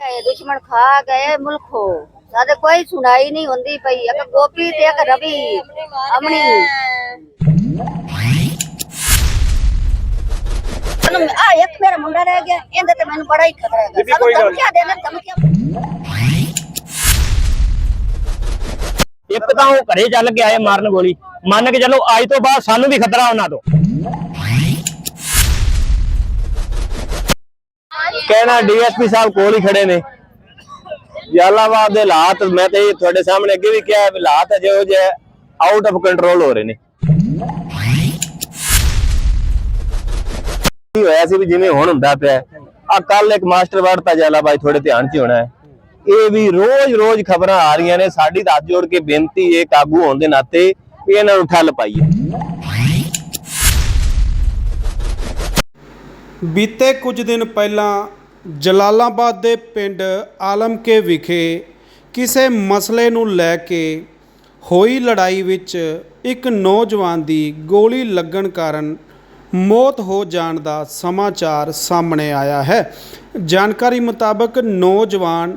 ਇਹ ਦੁਸ਼ਮਣ ਖਾ ਗਏ ਮੁਲਕੋ ਸਾਡੇ ਕੋਈ ਸੁਣਾਈ ਨਹੀਂ ਹੁੰਦੀ ਪਈ। ਇੱਕ ਗੋਪੀ ਤੇ ਇੱਕ ਰਵੀ ਅਮਣੀ। ਤੈਨੂੰ ਆ ਇੱਕ ਮੇਰਾ ਮੁੰਡਾ ਰਹਿ ਗਿਆ। ਇਹਦੇ ਤੇ ਮੈਨੂੰ ਬੜਾ ਹੀ ਖਤਰਾ ਹੈ ਬੀਬੀ, ਕੋਈ ਗੱਲ। ਧਮਕੀਆਂ ਦੇਣਾ ਧਮਕੀਆਂ ਇੱਕ ਤਾਂ ਉਹ ਘਰੇ ਚੱਲ ਕੇ ਆਏ ਮਾਰਨ ਗੋਲੀ। ਮੰਨ ਕੇ ਚੱਲੋ ਅੱਜ ਤੋਂ ਬਾਅਦ ਸਾਨੂੰ ਵੀ ਖਤਰਾ ਉਹਨਾਂ ਤੋਂ। ਕਹਿਣਾ ਡੀਐਸਪੀ ਸਾਹਿਬ ਕੋਲ ਹੀ ਖੜੇ ਨੇ। ਜਲਾਲਾਬਾਦ ਦੇ ਹਾਲਾਤ, ਮੈਂ ਤੇ ਤੁਹਾਡੇ ਸਾਹਮਣੇ ਅੱਗੇ ਵੀ ਕਿਹਾ ਵੀ ਹਾਲਾਤ ਜਿਹੋ ਜਿਹੇ ਆਊਟ ਆਫ ਕੰਟਰੋਲ ਹੋ ਰਹੇ ਨੇ। ਕੀ ਹੋਇਆ ਸੀ ਵੀ ਜਿਵੇਂ ਹੁਣ ਹੁੰਦਾ ਪਿਆ ਆ ਕੱਲ ਇੱਕ ਮਾਸਟਰ ਵੜਤਾ ਜਲਾਲਾਬਾਦ ਥੋੜੇ ਧਿਆਨ 'ਚ ਹੋਣਾ ਹੈ। ਇਹ ਵੀ ਰੋਜ਼-ਰੋਜ਼ ਖਬਰਾਂ ਆ ਰਹੀਆਂ ਨੇ, ਸਾਡੀ ਹੱਥ ਜੋੜ ਕੇ ਬੇਨਤੀ ਹੈ ਕਾਬੂ ਹੋਣ ਦੇ ਨਾਤੇ ਵੀ ਇਹਨਾਂ ਨੂੰ ਠੱਲ ਪਾਈਏ ਬੀਤੇ ਕੁਝ ਦਿਨ ਪਹਿਲਾਂ ਜਲਾਲਾਬਾਦ ਦੇ ਪਿੰਡ ਆਲਮਕੇ ਵਿਖੇ ਕਿਸੇ ਮਸਲੇ ਨੂੰ ਲੈ ਕੇ ਹੋਈ ਲੜਾਈ ਵਿੱਚ ਇੱਕ ਨੌਜਵਾਨ ਦੀ ਗੋਲੀ ਲੱਗਣ ਕਾਰਨ ਮੌਤ ਹੋ ਜਾਣ ਦਾ ਸਮਾਚਾਰ ਸਾਹਮਣੇ ਆਇਆ ਹੈ। ਜਾਣਕਾਰੀ ਮੁਤਾਬਕ ਨੌਜਵਾਨ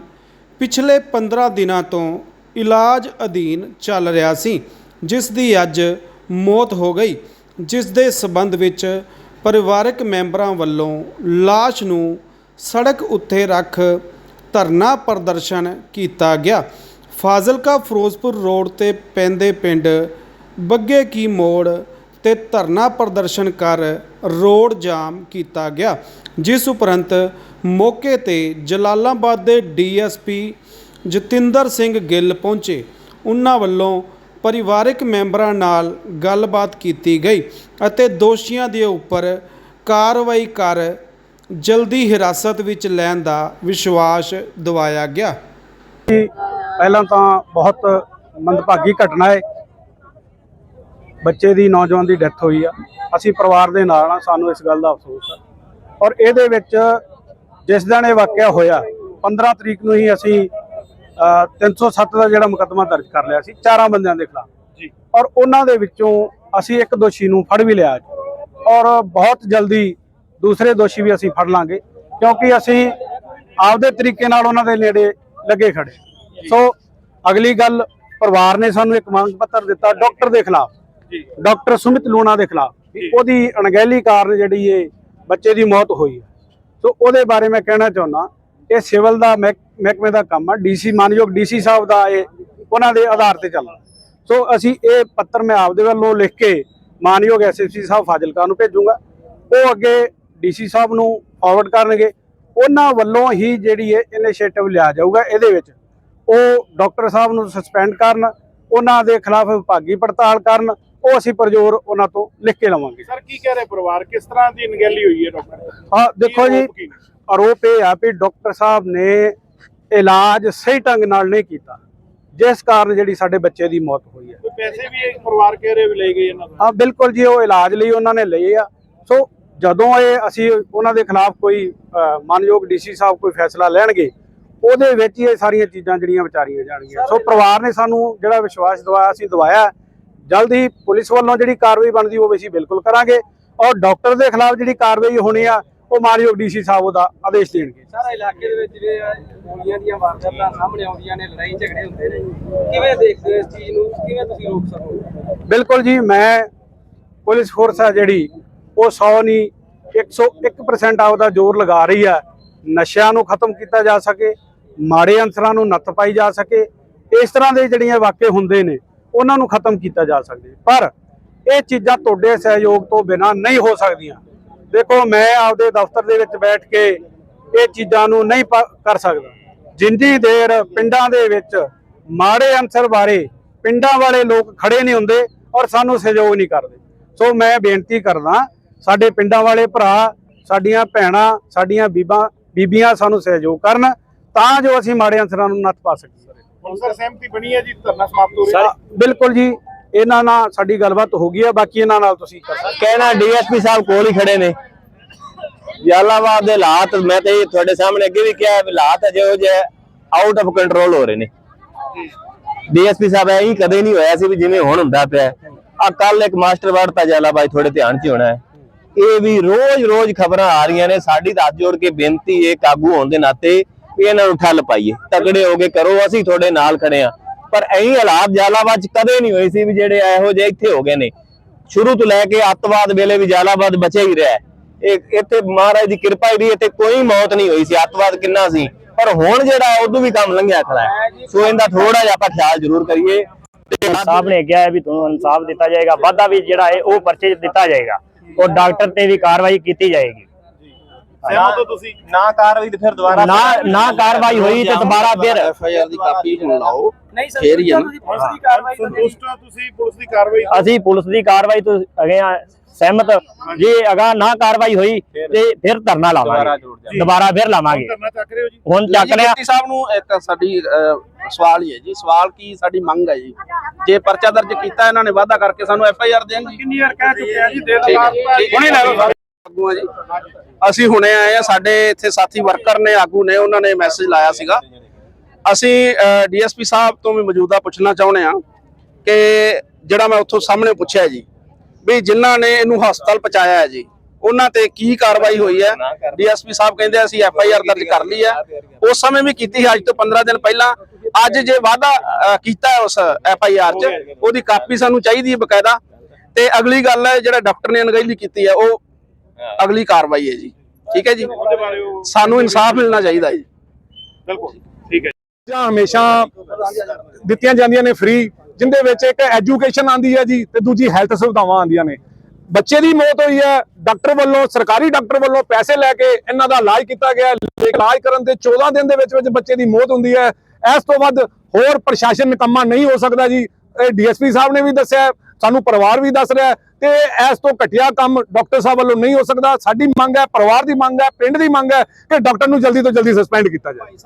ਪਿਛਲੇ 15 ਦਿਨਾਂ ਤੋਂ ਇਲਾਜ ਅਧੀਨ ਚੱਲ ਰਿਹਾ ਸੀ, ਜਿਸ ਦੀ ਅੱਜ ਮੌਤ ਹੋ ਗਈ, ਜਿਸ ਦੇ ਸਬੰਧ ਵਿੱਚ ਪਰਿਵਾਰਕ ਮੈਂਬਰਾਂ ਵੱਲੋਂ ਲਾਸ਼ ਨੂੰ ਸੜਕ ਉੱਤੇ ਰੱਖ ਧਰਨਾ ਪ੍ਰਦਰਸ਼ਨ ਕੀਤਾ ਗਿਆ। ਫਾਜ਼ਿਲਕਾ ਫਿਰੋਜ਼ਪੁਰ ਰੋਡ ਤੇ ਪੈਂਦੇ ਪਿੰਡ ਬੱਗੇ ਕੀ ਮੋੜ ਤੇ ਧਰਨਾ ਪ੍ਰਦਰਸ਼ਨ ਕਰ ਰੋਡ ਜਾਮ ਕੀਤਾ ਗਿਆ, ਜਿਸ ਉਪਰੰਤ ਮੌਕੇ ਤੇ ਜਲਾਲਾਬਾਦ ਦੇ ਡੀਐਸਪੀ ਜਤਿੰਦਰ ਸਿੰਘ ਗਿੱਲ ਪਹੁੰਚੇ। ਉਹਨਾਂ ਵੱਲੋਂ ਪਰਿਵਾਰਕ ਮੈਂਬਰਾਂ ਨਾਲ ਗੱਲਬਾਤ ਕੀਤੀ ਗਈ ਅਤੇ ਦੋਸ਼ੀਆਂ ਦੇ ਉੱਪਰ ਕਾਰਵਾਈ ਕਰ ਜਲਦੀ ਹਿਰਾਸਤ ਵਿੱਚ ਲੈਣ ਦਾ ਵਿਸ਼ਵਾਸ ਦਿਵਾਇਆ ਗਿਆ। ਪਹਿਲਾਂ ਤਾਂ ਬਹੁਤ ਮੰਦਭਾਗੀ ਘਟਨਾ ਹੈ। ਬੱਚੇ ਦੀ ਨੌਜਵਾਨ ਦੀ ਡੈਥ ਹੋਈ ਆ। ਅਸੀਂ ਪਰਿਵਾਰ ਦੇ ਨਾਲ ਆ ਸਾਨੂੰ ਇਸ ਗੱਲ ਦਾ ਅਫਸੋਸ ਹੈ ਔਰ ਇਹਦੇ ਵਿੱਚ ਜਿਸ ਦਿਨ ਇਹ ਵਾਕਿਆ ਹੋਇਆ 15 ਤਰੀਕ ਨੂੰ ਹੀ ਅਸੀਂ ਅ, 307 ਦਾ ਜਿਹੜਾ ਮੁਕੱਦਮਾ ਦਰਜ ਕਰ ਲਿਆ ਸੀ ਚਾਰਾਂ ਬੰਦਿਆਂ ਦੇ ਖਿਲਾਫ। ਜੀ। ਔਰ ਉਹਨਾਂ ਦੇ ਵਿੱਚੋਂ ਅਸੀਂ ਇੱਕ ਦੋਸ਼ੀ ਨੂੰ ਫੜ ਵੀ ਲਿਆ। ਔਰ ਬਹੁਤ ਜਲਦੀ ਦੂਸਰੇ ਦੋਸ਼ੀ ਵੀ ਅਸੀਂ ਫੜ ਲਾਂਗੇ ਕਿਉਂਕਿ ਅਸੀਂ ਆਪਦੇ ਤਰੀਕੇ ਨਾਲ ਉਹਨਾਂ ਦੇ ਨੇੜੇ ਲੱਗੇ ਖੜੇ। ਸੋ ਅਗਲੀ ਗੱਲ ਪਰਿਵਾਰ ਨੇ ਸਾਨੂੰ ਇੱਕ ਮੰਗ ਪੱਤਰ ਦਿੱਤਾ ਡਾਕਟਰ ਦੇ ਖਿਲਾਫ। ਡਾਕਟਰ ਸੁਮਿਤ ਲੂਣਾ ਦੇ ਖਿਲਾਫ ਉਹਦੀ ਅਣਗਹਿਲੀ ਕਾਰਨ ਜਿਹੜੀ ਇਹ ਬੱਚੇ ਦੀ ਮੌਤ ਹੋਈ ਹੈ। ਸੋ ਉਹਦੇ ਬਾਰੇ ਮੈਂ ਕਹਿਣਾ ਚਾਹੁੰਦਾ ਇਹ ਸਿਵਲ ਦਾ ਮਹਿਕ- ਮਹਿਕਮੇ ਦਾ ਕੰਮ ਆ ਡੀਸੀ ਮਾਨਯੋਗ ਡੀਸੀ ਸਾਹਿਬ ਦਾ ਇਹ ਉਹਨਾਂ ਦੇ ਆਧਾਰ ਤੇ ਚੱਲਦਾ। ਸੋ ਅਸੀਂ ਇਹ ਪੱਤਰ ਮੈਂ ਆਪਦੇ ਵੱਲੋਂ ਲਿਖ ਕੇ ਮਾਨਯੋਗ ਐਸਐਸਪੀ ਸਾਹਿਬ ਫਾਜ਼ਿਲਕਾ ਨੂੰ ਭੇਜੂੰਗਾ। ਉਹ ਅੱਗੇ ਡੀਸੀ ਸਾਹਿਬ ਨੂੰ ਫਾਰਵਰਡ ਕਰਨਗੇ ਉਹਨਾਂ ਵੱਲੋਂ ਹੀ ਜਿਹੜੀ ਇਹ ਇਨੀਸ਼ੀਏਟਿਵ ਲਿਆ ਜਾਊਗਾ ਇਹਦੇ ਵਿੱਚ। ਉਹ ਡਾਕਟਰ ਸਾਹਿਬ ਨੂੰ ਸਸਪੈਂਡ ਕਰਨ ਉਹਨਾਂ ਦੇ ਖਿਲਾਫ ਵਿਭਾਗੀ ਪੜਤਾਲ ਕਰਨ ਉਹ ਅਸੀਂ ਪ੍ਰਜੋਰ ਉਹਨਾਂ ਤੋਂ ਲਿਖ ਕੇ ਲਵਾਂਗੇ। ਸਰ ਕੀ ਕਹਿ ਰਹੇ ਪਰਿਵਾਰ? ਕਿਸ ਤਰ੍ਹਾਂ ਦੀ ਅਣਗਹਿਲੀ ਹੋਈ ਹੈ ਡਾਕਟਰ ਹਾਂ ਦੇਖੋ ਜੀ ਆਰੋਪ ਇਹ ਆ ਵੀ ਡਾਕਟਰ ਸਾਹਿਬ ਨੇ ਇਲਾਜ ਸਹੀ ਢੰਗ ਨਾਲ ਨਹੀਂ ਕੀਤਾ ਜਿਸ ਕਾਰਨ ਜਿਹੜੀ ਸਾਡੇ ਬੱਚੇ ਦੀ ਮੌਤ ਹੋਈ ਹੈ। ਪੈਸੇ ਵੀ ਪਰਿਵਾਰ ਕਹਿ ਰਹੇ ਵੀ ਲਏ ਗਏ ਇਹਨਾਂ ਦਾ ਹਾਂ ਬਿਲਕੁਲ ਜੀ ਉਹ ਇਲਾਜ ਲਈ ਉਹਨਾਂ ਨੇ ਲਏ ਆ। ਸੋ ਜਦੋਂ ਇਹ ਅਸੀਂ ਉਹਨਾਂ ਦੇ ਖਿਲਾਫ ਕੋਈ ਮਾਨਯੋਗ ਡੀਸੀ ਸਾਹਿਬ ਕੋਈ ਫੈਸਲਾ ਲੈਣਗੇ ਉਹਦੇ ਵਿੱਚ ਇਹ ਸਾਰੀਆਂ ਚੀਜ਼ਾਂ ਜਿਹੜੀਆਂ ਵਿਚਾਰੀਆਂ ਜਾਣਗੀਆਂ। ਸੋ ਪਰਿਵਾਰ ਨੇ ਸਾਨੂੰ ਜਿਹੜਾ ਵਿਸ਼ਵਾਸ ਦਿਵਾਇਆ ਅਸੀਂ ਦਿਵਾਇਆ ਜਲਦ ਹੀ ਪੁਲਿਸ ਵੱਲੋਂ ਜਿਹੜੀ ਕਾਰਵਾਈ ਬਣਦੀ ਉਹ ਵੀ ਅਸੀਂ ਬਿਲਕੁਲ ਕਰਾਂਗੇ ਔਰ ਡਾਕਟਰ ਦੇ ਖਿਲਾਫ ਜਿਹੜੀ ਕਾਰਵਾਈ ਹੋਣੀ ਆ ਉਹ ਮਾਨਯੋਗ ਡੀਸੀ ਸਾਹਿਬ ਉਹਦਾ ਆਦੇਸ਼ ਦੇਣਗੇ। ਸਾਰਾ ਇਲਾਕੇ ਦੇ ਵਿੱਚ ਜਿਹੜੇ ਗੋਲੀਆਂ ਦੀਆਂ ਵਾਰਦਾਤਾਂ ਸਾਹਮਣੇ ਆਉਂਦੀਆਂ ਨੇ ਲੜਾਈ ਝਗੜੇ ਹੁੰਦੇ ਨੇ। ਕਿਵੇਂ ਦੇਖਦੇ ਹੋ ਇਸ ਚੀਜ਼ ਨੂੰ? ਕਿਵੇਂ ਤੁਸੀਂ ਰੋਕ ਸਕੋਗੇ ਬਿਲਕੁਲ ਜੀ ਮੈਂ ਪੁਲਿਸ ਫੋਰਸ ਆ ਜਿਹੜੀ ਉਹ 100 ਨਹੀਂ 101% ਆਪਦਾ ਜ਼ੋਰ ਲਗਾ ਰਹੀ ਹੈ। ਨਸ਼ਿਆਂ ਨੂੰ ਖਤਮ ਕੀਤਾ ਜਾ ਸਕੇ, ਮਾੜੇ ਅੰਸਰਾਂ ਨੂੰ ਨੱਥ ਪਾਈ ਜਾ ਸਕੇ, ਇਸ ਤਰ੍ਹਾਂ ਦੇ ਜਿਹੜੀਆਂ ਵਾਕਿਆ ਹੁੰਦੇ ਨੇ, ਉਹਨਾਂ ਨੂੰ ਖਤਮ ਕੀਤਾ ਜਾ ਸਕਦੇ ਪਰ ਇਹ ਚੀਜ਼ਾਂ ਤੁਹਾਡੇ ਸਹਿਯੋਗ ਤੋਂ ਬਿਨਾ ਨਹੀਂ ਹੋ ਸਕਦੀਆਂ। ਦੇਖੋ, ਮੈਂ ਆਪਦੇ ਦਫ਼ਤਰ ਦੇ ਵਿੱਚ ਬੈਠ ਕੇ ਇਹ ਚੀਜ਼ਾਂ ਨੂੰ ਨਹੀਂ ਕਰ ਸਕਦਾ। ਜਿੰਨੀ ਦੇਰ ਪਿੰਡਾਂ ਦੇ ਵਿੱਚ ਮਾੜੇ ਅੰਸਰ ਬਾਰੇ ਪਿੰਡਾਂ ਵਾਲੇ ਲੋਕ ਖੜੇ ਨਹੀਂ ਹੁੰਦੇ ਔਰ ਸਾਨੂੰ ਸਹਿਯੋਗ ਨਹੀਂ ਕਰਦੇ। ਸੋ ਮੈਂ ਬੇਨਤੀ ਕਰਦਾ ਸਾਡੇ ਪਿੰਡਾਂ ਵਾਲੇ ਭਰਾ ਸਾਡੀਆਂ ਭੈਣਾਂ ਸਾਡੀਆਂ ਬੀਬਾਂ ਬੀਬੀਆਂ ਸਾਨੂੰ ਸਹਿਯੋਗ ਕਰਨ ਤਾਂ ਜੋ ਅਸੀਂ ਮਾੜੇ ਅੰਸਰਾਂ ਨੂੰ ਨੱਥ ਪਾ ਸਕੀਏ। ਹੁਣ ਸਰ ਸਹਿਮਤੀ ਬਣੀ ਹੈ ਜੀ ਧਰਨਾ ਸਮਾਪਤ ਹੋ ਰਿਹਾ। ਬਿਲਕੁਲ ਜੀ ਇਹਨਾਂ ਨਾਲ ਸਾਡੀ ਗੱਲਬਾਤ ਹੋ ਗਈ ਹੈ ਬਾਕੀ ਇਹਨਾਂ ਨਾਲ ਤੁਸੀਂ ਕਰ ਸਕਦੇ ਕਹਿਣਾ ਡੀਐਸਪੀ ਸਾਹਿਬ ਕੋਲ ਹੀ ਖੜੇ ਨੇ। ਜਲਾਲਾਬਾਦ ਦੇ ਹਾਲਾਤ ਮੈਂ ਤੇ ਤੁਹਾਡੇ ਸਾਹਮਣੇ ਅੱਗੇ ਵੀ ਕਿਹਾ ਵੀ ਹਾਲਾਤ ਜਿਹੋ ਜਿਹੇ ਆਊਟ ਆਫ ਕੰਟਰੋਲ ਹੋ ਰਹੇ ਨੇ। ਡੀਐਸਪੀ ਸਾਹਿਬ ਐਂ ਹੀ ਕਦੇ ਨਹੀਂ ਹੋਇਆ ਸੀ ਵੀ ਜਿਵੇਂ ਹੁਣ ਹੁੰਦਾ ਪਿਆ ਆ ਕੱਲ ਇੱਕ ਮਾਸਟਰ ਵੜਤਾ ਜਲਾਲਾਬਾਦ ਥੋੜੇ ਧਿਆਨ 'ਚ ਹੋਣਾ ਹੈ। ਇਹ ਵੀ ਰੋਜ਼-ਰੋਜ਼ ਖਬਰਾਂ ਆ ਰਹੀਆਂ ਨੇ। ਸਾਡੀ ਤਾਂ ਜੋੜ ਕੇ ਬੇਨਤੀ ਹੈ ਕਾਬੂ ਹੋਣ ਦੇ ਨਾਤੇ ਵੀ ਇਹਨਾਂ ਨੂੰ ਠੱਲ ਪਾਈਏ। ਤਕੜੇ ਹੋ ਕੇ ਕਰੋ, ਅਸੀਂ ਤੁਹਾਡੇ ਨਾਲ ਖੜੇ ਆ ਪਰ ਐਂ ਹਾਲਾਤ ਜਾਲਾਬਾਦ ਚ ਕਦੇ ਨਹੀਂ ਹੋਏ ਸੀ ਵੀ ਜਿਹੜੇ ਇਹੋ ਜਿਹੇ ਇੱਥੇ ਹੋ ਗਏ ਨੇ। ਸ਼ੁਰੂ ਤੋਂ ਲੈ ਕੇ ਅੱਤਵਾਦ ਵੇਲੇ ਵੀ ਜਾਲਾਬਾਦ ਬਚਿਆ ਹੀ ਰਿਹਾ। ਇਹ ਇੱਥੇ ਮਹਾਰਾਜ ਦੀ ਕਿਰਪਾ ਹੀ ਰਹੀ, ਇੱਥੇ ਕੋਈ ਮੌਤ ਨਹੀਂ ਹੋਈ ਸੀ। ਅੱਤਵਾਦ ਕਿੰਨਾ ਸੀ? ਪਰ ਹੁਣ ਜਿਹੜਾ ਉਦੋਂ ਵੀ ਕੰਮ ਲੰਘਿਆ ਖੜਾ ਹੈ। ਸੋ ਇਹਦਾ ਥੋੜਾ ਜਿਹਾ ਆਪਾਂ ਖਿਆਲ ਜ਼ਰੂਰ ਕਰੀਏ। ਸਾਹਿਬ ਨੇ ਕਿਹਾ ਵੀ ਤੁਹਾਨੂੰ ਇਨਸਾਫ ਦਿੱਤਾ ਜਾਏਗਾ। ਵਾਧਾ ਵੀ ਜਿਹੜਾ ਹੈ, ਉਹ ਪਰਚੇ ਦਿੱਤਾ ਜਾਏਗਾ। ਔਰ ਡਾਕਟਰ ਤੇ ਵੀ ਕਾਰਵਾਈ ਕੀਤੀ ਜਾਏਗੀ ਸਹਿਮਤ ਹੋ ਤੁਸੀਂ ਨਾ ਕਾਰਵਾਈ ਤੇ ਫਿਰ ਦੁਬਾਰਾ ਨਾ ਨਾ ਕਾਰਵਾਈ ਹੋਈ ਤੇ ਦੁਬਾਰਾ ਫਿਰ ਐਫ ਆਈ ਆਰ ਦੀ ਕਾਪੀ ਹੁਣ ਲਾਓ ਨਹੀਂ ਸਰ ਫੇਰ ਹੀ ਹੈ ਨਾ। ਤੁਸੀਂ ਪੁਲਿਸ ਦੀ ਕਾਰਵਾਈ ਤੋਂ ਨਹੀਂ ਸੰਤੁਸ਼ਟ ਹੋ ਤੁਸੀਂ ਪੁਲਿਸ ਦੀ ਕਾਰਵਾਈ ਤੋਂ? ਅਸੀਂ ਪੁਲਿਸ ਦੀ ਕਾਰਵਾਈ ਤੋਂ ਅਗੇ ਆ ਸਹਿਮਤ। ਜੇ ਅਗਾ ਨਾ ਕਾਰਵਾਈ ਹੋਈ ਤੇ ਫਿਰ ਧਰਨਾ ਲਾਵਾਂਗੇ। ਦੁਬਾਰਾ ਫਿਰ ਲਾਵਾਂਗੇ। ਧਰਨਾ ਚੱਕ ਰਹੇ ਹੋ ਜੀ? ਹੁਣ ਚੱਕ ਲਿਆ। ਸਾਹਿਬ ਨੂੰ ਇੱਕ ਸਾਡੀ ਸਵਾਲ ਹੀ ਹੈ ਜੀ। ਸਵਾਲ ਕੀ ਸਾਡੀ ਮੰਗ ਹੈ ਜੀ? ਜੇ ਪਰਚਾ ਦਰਜ ਕੀਤਾ ਇਹਨਾਂ ਨੇ ਵਾਅਦਾ ਕਰਕੇ ਸਾਨੂੰ ਐਫ ਆਈ ਆਰ ਦੇਣ ਜੀ। ਕਿੰਨੀ ਵਾਰ ਕਹਿ ਚੁੱਕਿਆ ਜੀ? ਦੇ ਦਿਓ। ਹੁਣੇ ਲੈ ਲਓ ਸਾਰੇ। ਆਗੂ ਆ ਜੀ। ਅਸੀਂ ਹੁਣੇ ਆਏ ਆ ਸਾਡੇ ਇੱਥੇ ਸਾਥੀ ਵਰਕਰ ਨੇ ਆਗੂ ਨੇ ਉਹਨਾਂ ਨੇ ਮੈਸੇਜ ਲਾਇਆ ਸੀਗਾ। ਅਸੀਂ ਡੀਐਸਪੀ ਸਾਹਿਬ ਤੋਂ ਵੀ ਮੌਜੂਦਾ ਪੁੱਛਣਾ ਚਾਹੁੰਦੇ ਆ ਕਿ ਜਿਹੜਾ ਮੈਂ ਉੱਥੋਂ ਸਾਹਮਣੇ ਪੁੱਛਿਆ ਜੀ ਵੀ ਜਿਨ੍ਹਾਂ ਨੇ ਇਹਨੂੰ ਹਸਪਤਾਲ ਪਹੁੰਚਾਇਆ ਹੈ ਜੀ ਉਹਨਾਂ ਤੇ ਕੀ ਕਾਰਵਾਈ ਹੋਈ ਹੈ? ਡੀਐਸਪੀ ਸਾਹਿਬ ਕਹਿੰਦੇ ਅਸੀਂ ਐਫ ਆਈ ਆਰ ਦਰਜ ਕਰ ਲਈ ਹੈ। ਉਸ ਸਮੇਂ ਵੀ ਕੀਤੀ ਸੀ ਅੱਜ ਤੋਂ 15 ਦਿਨ ਪਹਿਲਾਂ। ਅੱਜ ਜੇ ਵਾਅਦਾ ਕੀਤਾ ਉਸ ਐਫ ਆਈ ਆਰ 'ਚ ਉਹਦੀ ਕਾਪੀ ਸਾਨੂੰ ਚਾਹੀਦੀ ਹੈ ਬਕਾਇਦਾ। ਤੇ ਅਗਲੀ ਗੱਲ ਹੈ ਜਿਹੜਾ ਡਾਕਟਰ ਨੇ ਅਣਗਹਿਲੀ ਕੀਤੀ ਹੈ ਉਹ ਅਗਲੀ ਕਾਰਵਾਈ ਹੈ ਜੀ। ਠੀਕ ਹੈ ਜੀ? ਸਾਨੂੰ ਇਨਸਾਫ ਮਿਲਣਾ ਚਾਹੀਦਾ ਜੀ। ਬਿਲਕੁਲ ਠੀਕ ਹੈ ਚੀਜ਼ਾਂ ਹਮੇਸ਼ਾ ਦਿੱਤੀਆਂ ਜਾਂਦੀਆਂ ਨੇ ਫ੍ਰੀ ਜਿੰਦੇ ਵਿੱਚ ਇੱਕ ਐਜੂਕੇਸ਼ਨ ਆਂਦੀ ਹੈ ਜੀ ਤੇ ਦੂਜੀ ਹੈਲਥ ਸੁਵਿਧਾਵਾਂ ਆਂਦੀਆਂ ਨੇ। ਬੱਚੇ ਦੀ ਮੌਤ ਹੋਈ ਹੈ ਡਾਕਟਰ ਵੱਲੋਂ, ਸਰਕਾਰੀ ਡਾਕਟਰ ਵੱਲੋਂ ਪੈਸੇ ਲੈ ਕੇ ਇਹਨਾਂ ਦਾ ਇਲਾਜ ਕੀਤਾ ਗਿਆ। ਇਲਾਜ ਕਰਨ ਦੇ 14 ਦਿਨ ਦੇ ਵਿੱਚ ਵਿੱਚ ਬੱਚੇ ਦੀ ਮੌਤ ਹੁੰਦੀ ਹੈ ਇਸ ਤੋਂ ਵੱਧ ਹੋਰ ਪ੍ਰਸ਼ਾਸਨ ਨਿਕੰਮਾ ਨਹੀਂ ਹੋ ਸਕਦਾ ਜੀ। ਇਹ ਡੀਐਸਪੀ ਸਾਹਿਬ ਨੇ ਵੀ ਦੱਸਿਆ, ਸਾਨੂੰ ਪਰਿਵਾਰ ਵੀ ਦੱਸ ਰਿਹਾ ਹੈ ਤੇ ਇਸ ਤੋਂ ਘਟੀਆ ਕੰਮ ਡਾਕਟਰ ਸਾਹਿਬ ਵੱਲੋਂ ਨਹੀਂ ਹੋ ਸਕਦਾ। ਸਾਡੀ ਮੰਗ ਹੈ, ਪਰਿਵਾਰ ਦੀ ਮੰਗ ਹੈ, ਪਿੰਡ ਦੀ ਮੰਗ ਹੈ ਕਿ ਡਾਕਟਰ ਨੂੰ ਜਲਦੀ ਤੋਂ ਜਲਦੀ ਸਸਪੈਂਡ ਕੀਤਾ ਜਾਵੇ